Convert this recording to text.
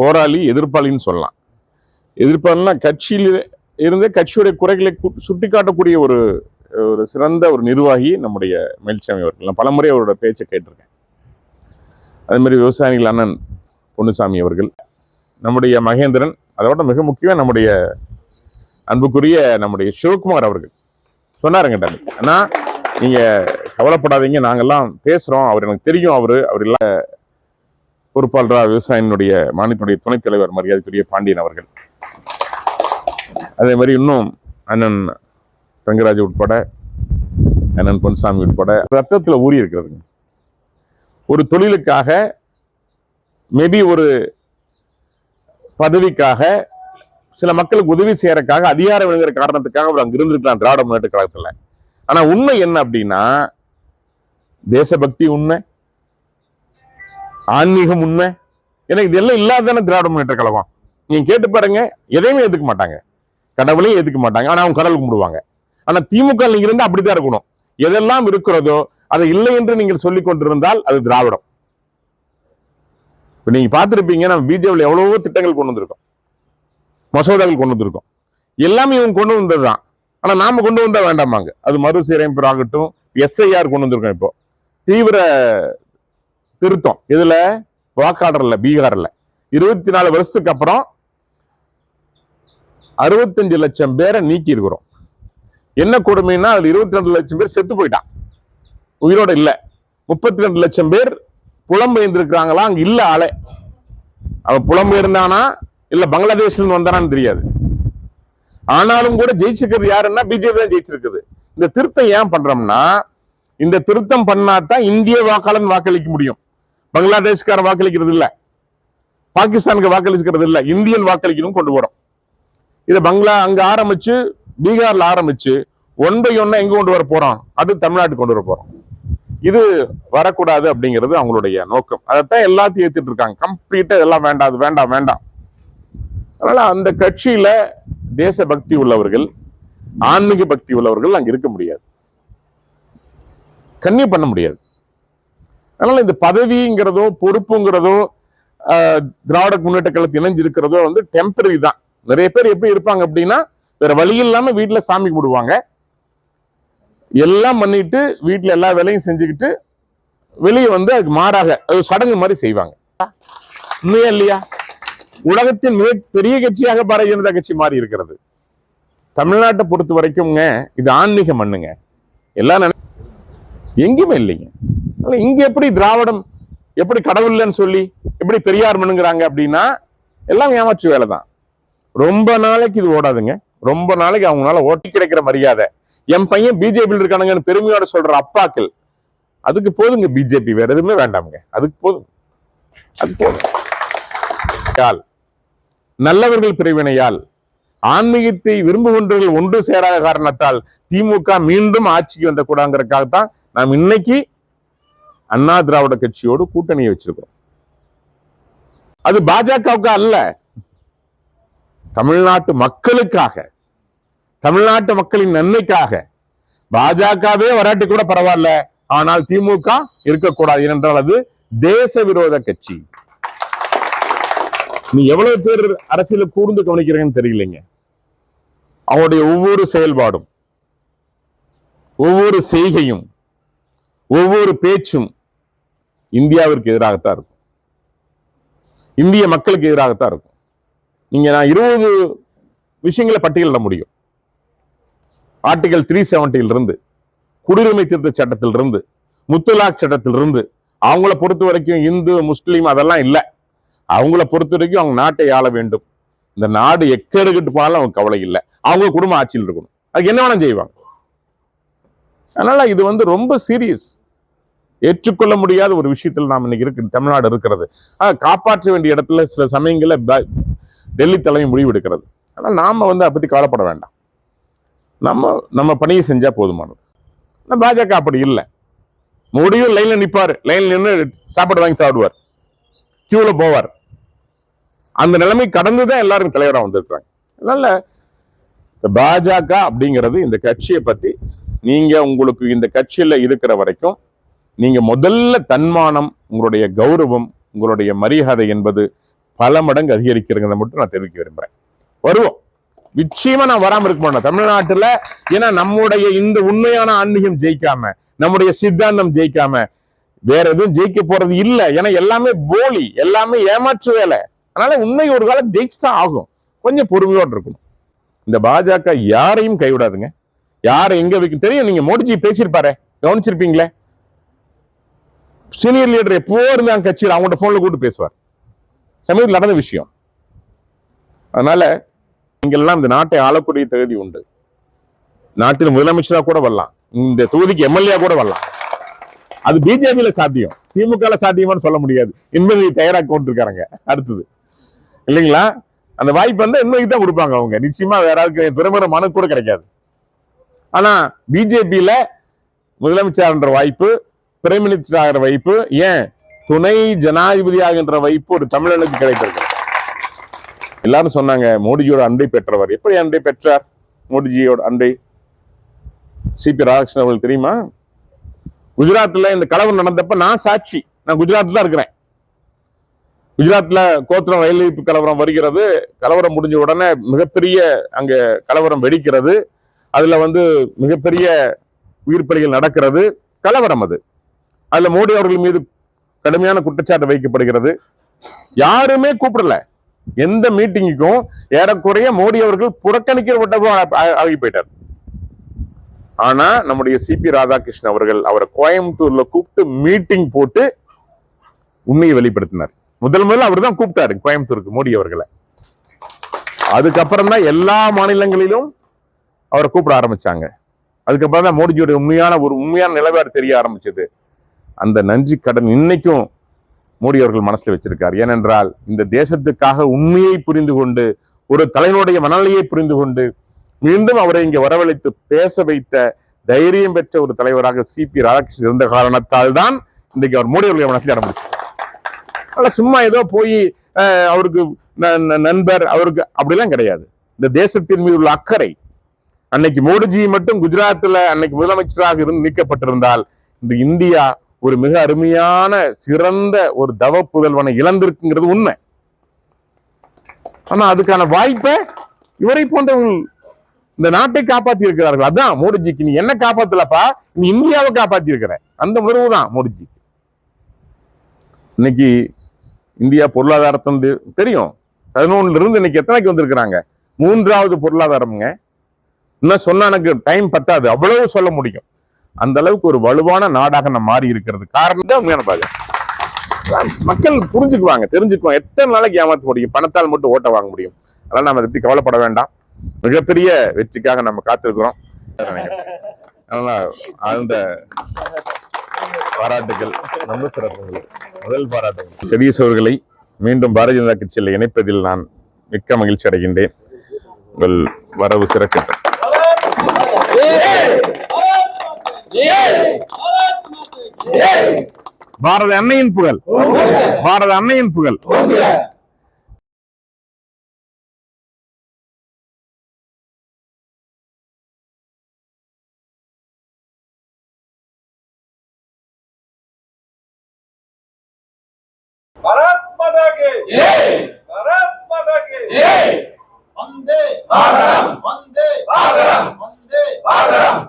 போராளி எதிர்ப்பாளின்னு சொல்லலாம். எதிர்ப்பாளினா கட்சியில் இருந்தே கட்சியுடைய குறைகளை சுட்டி சுட்டிக்காட்டக்கூடிய ஒரு ஒரு சிறந்த ஒரு நிர்வாகி நம்முடைய மேல்சாமி அவர்கள். நான் பலமுறை அவரோட பேச்சை கேட்டிருக்கேன். அதுமாதிரி விவசாயிகள் அண்ணன் பொன்னுசாமி அவர்கள். நம்முடைய மகேந்திரன் அதோட மிக முக்கியமாக நம்முடைய அன்புக்குரிய நம்முடைய சிவகுமார் அவர்கள். சொன்னாருங்கிட்ட ஆனால் நீங்கள் கவலைப்படாதீங்க. நாங்கள்லாம் பேசுகிறோம் அவர் எனக்கு தெரியும். அவர் அவர் எல்லாம் பொறுப்பாளரா விவசாயினுடைய மாநிலத்தினுடைய துணைத் தலைவர் மரியாதைக்குரிய பாண்டியன் அவர்கள். அதே மாதிரி இன்னும் அண்ணன் ரங்கராஜ் உட்பட அண்ணன் பொன்சாமி உட்பட ரத்தத்துல ஊறி இருக்கிறதுங்க ஒரு தொழிலுக்காக மேபி ஒரு பதவிக்காக சில மக்களுக்கு உதவி செய்யறதுக்காக அதிகாரம் விழுங்குற காரணத்துக்காக அவர் அங்க இருந்திருக்கலாம் திராவிட முன்னேற்ற கழகத்தில். ஆனா உண்மை என்ன அப்படின்னா தேசபக்தி உண்மை ஆன்மீகம் உண்மை. ஏன்னா இதெல்லாம் இல்லாதான திராவிட முன்னேற்ற கழகம். நீங்க கேட்டு பாருங்க எதையுமே ஏற்றுக்க மாட்டாங்க. கடவுளையும் ஏற்றுக்க மாட்டாங்க. ஆனா அவங்க கடவுள் கும்பிடுவாங்க. ஆனா திமுக நீங்க இருந்து அப்படித்தான் இருக்கணும். எதெல்லாம் இருக்கிறதோ அதை இல்லை என்று நீங்கள் சொல்லிக் கொண்டிருந்தால் அது திராவிடம். இப்ப நீங்க பார்த்துருப்பீங்க நம்ம பிஜேபியில் எவ்வளவோ திட்டங்கள் கொண்டு வந்திருக்கோம். மசோதாக்கள் கொண்டு வந்திருக்கோம். எல்லாமே இவங்க கொண்டு வந்ததுதான். ஆனா நாம கொண்டு வந்தா வேண்டாமாங்க. அது மறுசீரமைப்பு ஆகட்டும் எஸ்ஐஆர் கொண்டு வந்திருக்கோம் இப்போ. தீவிர திருத்தம். இதுல வாக்காளர்ல பீகார்ல. இருபத்தி நாலு வருஷத்துக்கு அப்புறம் அறுபத்தஞ்சு லட்சம் பேரை நீக்கி இருக்கிறோம் என்ன கொடுமைன்னா அதுல இருபத்தி ரெண்டு லட்சம் பேர் செத்து போயிட்டான் உயிரோட இல்ல. முப்பத்தி ரெண்டு லட்சம் பேர் புலம்பெயர்ந்திருக்கிறாங்களா? அங்க இல்ல ஆளே. அவன் புலம்பெயர்ந்தானா? இல்ல பங்களாதேஷ்ல இருந்து வந்தானான்னு தெரியாது. ஆனாலும் கூட ஜெயிச்சிருக்கிறது யாருன்னா பிஜேபி தான் ஜெயிச்சிருக்குது. இந்த திருத்தம் ஏன் பண்றோம்னா இந்த திருத்தம் பண்ணாதான் இந்திய வாக்காளன் வாக்களிக்க முடியும். பங்களாதேஷ்கார வாக்களிக்கிறது இல்ல. பாகிஸ்தானுக்கு வாக்களிக்கிறது இல்ல. இந்தியன் வாக்களிக்கணும் கொண்டு போறோம். இதை பங்களா அங்க ஆரம்பிச்சு பீகார்ல ஆரம்பிச்சு ஒன் பை ஒன்னா எங்க கொண்டு வர போறோம் அது தமிழ்நாட்டுக்கு கொண்டு வர போறோம். இது வரக்கூடாது அப்படிங்கிறது அவங்களுடைய நோக்கம். அதைத்தான் எல்லாத்தையும் ஏத்துட்டு இருக்காங்க. கம்ப்ளீட்டா இதெல்லாம் வேண்டாம். அது வேண்டாம் வேண்டாம். அதனால அந்த கட்சியில தேச பக்தி உள்ளவர்கள் ஆன்மீக பக்தி உள்ளவர்கள் அங்க இருக்க முடியாது. கண்ணியம் பண்ண முடியாது. அதனால இந்த பதவிங்கிறதோ பொறுப்புங்கிறதோ ஆஹ், திராவிட முன்னேற்ற கழகத்தில் இணைஞ்சிருக்கிறதோ வந்து டெம்பரரி தான். நிறைய பேர் எப்படி இருப்பாங்க அப்படின்னா வேற வழி இல்லாம வீட்டுல சாமி கும்பிடுவாங்க. எல்லாம் பண்ணிட்டு வீட்டுல எல்லா வேலையும் செஞ்சுக்கிட்டு வெளியே வந்து அதுக்கு மாறாக அது சடங்கு மாதிரி செய்வாங்க. உண்மையா இல்லையா? உலகத்தின் மிக பெரிய கட்சியாக பாரதிய ஜனதா கட்சி மாறி இருக்கிறது. தமிழ்நாட்டை பொறுத்த வரைக்கும்ங்க இது ஆன்மீக மண்ணுங்க எல்லாம் நினை- எங்கேயுமே இல்லைங்க. இங்க எப்படி திராவிடம் எப்படி கடவுள் இல்லைன்னு சொல்லி எப்படி பெரியார் மனுங்கிறாங்க அப்படின்னா எல்லாம் ஏமாற்று வேலை தான் ரொம்ப நாளைக்கு இது ஓடாதுங்க. ரொம்ப நாளைக்கு அவங்களால ஓட்டி கிடைக்கிற மரியாதை. என் பையன் பிஜேபியில் இருக்கானுங்கன்னு பெருமையோட சொல்ற அப்பாக்கள் அதுக்கு போதுங்க பிஜேபி வேற எதுவுமே வேண்டாமுங்க. அதுக்கு போதும். அது போதும். யால் நல்லவர்கள் பிரிவினையால் ஆன்மீகத்தை விரும்புகின்றவர்கள் ஒன்று சேராத காரணத்தால் திமுக மீண்டும் ஆட்சிக்கு வந்த கூடாங்கிறதுக்காகத்தான் நாம் இன்னைக்கு அண்ணா திராவிட கட்சியோடு கூட்டணியை வச்சிருக்கிறோம். அது பாஜகவுக்கு அல்ல. தமிழ்நாட்டு மக்களுக்காக தமிழ்நாட்டு மக்களின் நன்மைக்காக பாஜகவே வராட்டி கூட பரவாயில்ல. ஆனால் திமுக இருக்கக்கூடாது ஏனென்றால் அது தேச விரோத கட்சி. நீ எவ்வளவு பேர் அரசியல கூர்ந்து கவனிக்கிறீங்கன்னு தெரியலைங்க. அவருடைய ஒவ்வொரு செயல்பாடும் ஒவ்வொரு செய்கையும் ஒவ்வொரு பேச்சும் இந்தியாவிற்கு எதிராகத்தான் இருக்கும். இந்திய மக்களுக்கு எதிராகத்தான் இருக்கும். நீங்க நான் இருபது விஷயங்களை பட்டியலிட முடியும். ஆர்டிகல் த்ரீ இருந்து குடியுரிமை திருத்த சட்டத்திலிருந்து முத்தலாக் சட்டத்திலிருந்து அவங்கள பொறுத்த வரைக்கும் இந்து முஸ்லீம் அதெல்லாம் இல்லை. அவங்கள பொறுத்த வரைக்கும் அவங்க நாட்டை ஆள வேண்டும். இந்த நாடு எக்கெடுக்கிட்டு போனாலும் அவங்க கவலை இல்லை. அவங்க குடும்ப ஆட்சியில் இருக்கணும். அதுக்கு என்ன வேணாலும் செய்வாங்க. அதனால இது வந்து ரொம்ப சீரியஸ் ஏற்றுக்கொள்ள முடியாத ஒரு விஷயத்தில் நாம் இன்னைக்கு இருக்கு தமிழ்நாடு இருக்கிறது. ஆனா காப்பாற்ற வேண்டிய இடத்துல சில சமயங்களில் டெல்லி தலைமை முடிவெடுக்கிறது ஆனால் நாம் நாம வந்து அதை பத்தி கவலைப்பட வேண்டாம். நம்ம நம்ம பணியை செஞ்சால் போதுமானது. ஆனால் பாஜக அப்படி இல்லை. மோடியும் லைனில் நிற்பார் லைனில் நின்று சாப்பாடு வாங்கி சாப்பிடுவார். கியூவில் போவார். அந்த நிலைமை கடந்து தான் எல்லாரும் தலைவராக வந்திருக்கிறாங்க. அதனால இந்த பாஜக அப்படிங்கிறது இந்த கட்சியை பத்தி நீங்கள் உங்களுக்கு இந்த கட்சியில் இருக்கிற வரைக்கும் நீங்க முதல்ல தன்மானம் உங்களுடைய கௌரவம் உங்களுடைய மரியாதை என்பது பல மடங்கு அதிகரிக்கிறத மட்டும் நான் தெரிவிக்க விரும்புகிறேன் வருவோம். நிச்சயமா நான் வராம இருக்க மாட்டேன். தமிழ்நாட்டுல ஏன்னா நம்முடைய இந்த உண்மையான ஆன்மீகம் ஜெயிக்காம நம்முடைய சித்தாந்தம் ஜெயிக்காம வேற எதுவும் ஜெயிக்க போறது இல்ல. ஏன்னா எல்லாமே போலி எல்லாமே ஏமாற்று வேலை. அதனால உண்மை ஒரு காலம் ஜெயிச்சுதான் ஆகும். கொஞ்சம் பொறுமையோடு இருக்கணும். இந்த பாஜக யாரையும் கைவிடாதுங்க. யாரை எங்க வைக்க தெரியும் நீங்க மோடிஜி பேசியிருப்பாரு. கவனிச்சிருப்பீங்களே? சீனியர் லீடர் எப்போ இருந்தாங்க கட்சியில் அவங்கள்ட்ட ஃபோனில் கூட்டு பேசுவார். சமீபத்தில் நடந்த விஷயம். அதனால நீங்கள்லாம் இந்த நாட்டை ஆளக்கூடிய தகுதி உண்டு. நாட்டில் முதலமைச்சராக கூட வரலாம். இந்த தொகுதிக்கு எம்எல்ஏ கூட வரலாம். அது பிஜேபியில சாத்தியம். திமுக சாத்தியமானு சொல்ல முடியாது. என்பதை தயாராக கொண்டிருக்காங்க அடுத்தது. இல்லைங்களா? அந்த வாய்ப்பு வந்து இன்னைக்கு தான் கொடுப்பாங்க அவங்க. நிச்சயமா வேற யாருக்கு துறைமுறை மனு கூட கிடைக்காது. ஆனா பிஜேபியில முதலமைச்சர் வாய்ப்பு பிரைம் மினிஸ்டர் ஆகிற வைப்பு ஏன்? துணை ஜனாதிபதி ஆகின்ற வைப்பு ஒரு தமிழனுக்கு கிடைத்திருக்கு எல்லாரும் சொன்னாங்க மோடிஜியோட அண்டை பெற்றவர். எப்படி அண்டை பெற்றார்? மோடிஜியோட அண்டை சிபி ராதாகிருஷ்ணன் அவர்கள் தெரியுமா? குஜராத்ல இந்த கலவரம் நடந்தப்ப நான் சாட்சி. நான் குஜராத்தில் தான் இருக்கிறேன். குஜராத்ல கோத்திரம் ரயில் இணைப்பு கலவரம் வருகிறது. கலவரம் முடிஞ்ச உடனே மிகப்பெரிய அங்க கலவரம் வெடிக்கிறது. அதுல வந்து மிகப்பெரிய உயிர்ப்பலிகள் நடக்கிறது. கலவரம் அது. அதுல மோடி அவர்கள் மீது கடுமையான குற்றச்சாட்டு வைக்கப்படுகிறது. யாருமே கூப்பிடல. எந்த மீட்டிங்குக்கும் ஏறக்குறைய மோடி அவர்கள் புறக்கணிக்கப்பட்டதும் ஆகி போயிட்டார். ஆனா நம்முடைய சிபி ராதாகிருஷ்ணன் அவர்கள் அவரை கோயம்புத்தூர்ல கூப்பிட்டு மீட்டிங் போட்டு உண்மையை வெளிப்படுத்தினார். முதல் முதல்ல அவர் தான் கூப்பிட்டாரு கோயம்புத்தூருக்கு மோடி அவர்களை. அதுக்கப்புறம் தான் எல்லா மாநிலங்களிலும் அவரை கூப்பிட ஆரம்பிச்சாங்க. அதுக்கப்புறம் தான் மோடிஜியோட உண்மையான ஒரு உண்மையான நிலவரம் தெரிய ஆரம்பிச்சது. அந்த நன்றி கடன் இன்னைக்கும் மோடி அவர்கள் மனசுல வச்சிருக்கார். ஏனென்றால் இந்த தேசத்துக்காக உண்மையை புரிந்து கொண்டு ஒரு தலைவனுடைய மனநிலையை புரிந்து கொண்டு மீண்டும் அவரை இங்கே வரவழைத்து பேச வைத்த தைரியம் பெற்ற ஒரு தலைவராக சிபி ராதாகிருஷ்ணன் இருந்த காரணத்தால் தான் இன்றைக்கு அவர் மோடி அவர்களை மனசில் ஆரம்பிச்சு சும்மா ஏதோ போய் அவருக்கு ந- ந- நண்பர் அவருக்கு அப்படிலாம் கிடையாது. இந்த தேசத்தின் மீது உள்ள அக்கறை அன்னைக்கு மோடிஜி மட்டும் குஜராத்தில் அன்னைக்கு முதலமைச்சராக இருந்து நீக்கப்பட்டிருந்தால் இந்த இந்தியா ஒரு மிக அருமையான சிறந்த ஒரு தவ புதல்வனை இழந்திருக்குங்கிறது உண்மை. ஆனா அதுக்கான வாய்ப்பை இவரை போன்றவர்கள் இந்த நாட்டை காப்பாத்தி இருக்கிறார்கள் அதான் மோடிஜிக்கு. நீ என்ன காப்பாத்தலப்பா? நீ இந்தியாவை காப்பாத்தி இருக்கிற அந்த உணர்வு தான் மோடிஜிக்கு. இன்னைக்கு இந்தியா பொருளாதாரத்தின் தெரியும். பதினொன்னுல இருந்து இன்னைக்கு எத்தனைக்கு வந்திருக்கிறாங்க? மூன்றாவது பொருளாதாரம்ங்க. இன்னும் சொன்னா எனக்கு டைம் பத்தாது. அவ்வளவு சொல்ல முடியும். அந்த அளவுக்கு ஒரு வலுவான நாடாக நம்ம மாறி இருக்கிறது காரணம் தான் உண்மையான பாஜக மக்கள் புரிஞ்சுக்குவாங்க தெரிஞ்சுக்குவாங்க. எத்தனை நாளைக்கு ஏமாற்ற முடியும் பணத்தால் மட்டும் ஓட்ட வாங்க முடியும். அதனால நம்ம பத்தி கவலைப்பட வேண்டாம். மிகப்பெரிய வெற்றிக்காக நம்ம காத்திருக்கிறோம். அதனால அந்த பாராட்டுகள். ரொம்ப சிறப்பு முதல் பாராட்டுகள். சதீஷ் சுவர்களை மீண்டும் பாரதிய ஜனதா கட்சியில் இணைப்பதில் நான் மிக்க மகிழ்ச்சி அடைகின்றேன். உங்கள் வரவு சிறக்கட்டும். பாரத அன்னையின் புகழ் பாரத அன்னையின் புகழ் भारत माता के जय भारत माता के जय वन्दे मातरम वन्दे मातरम वन्दे मातरम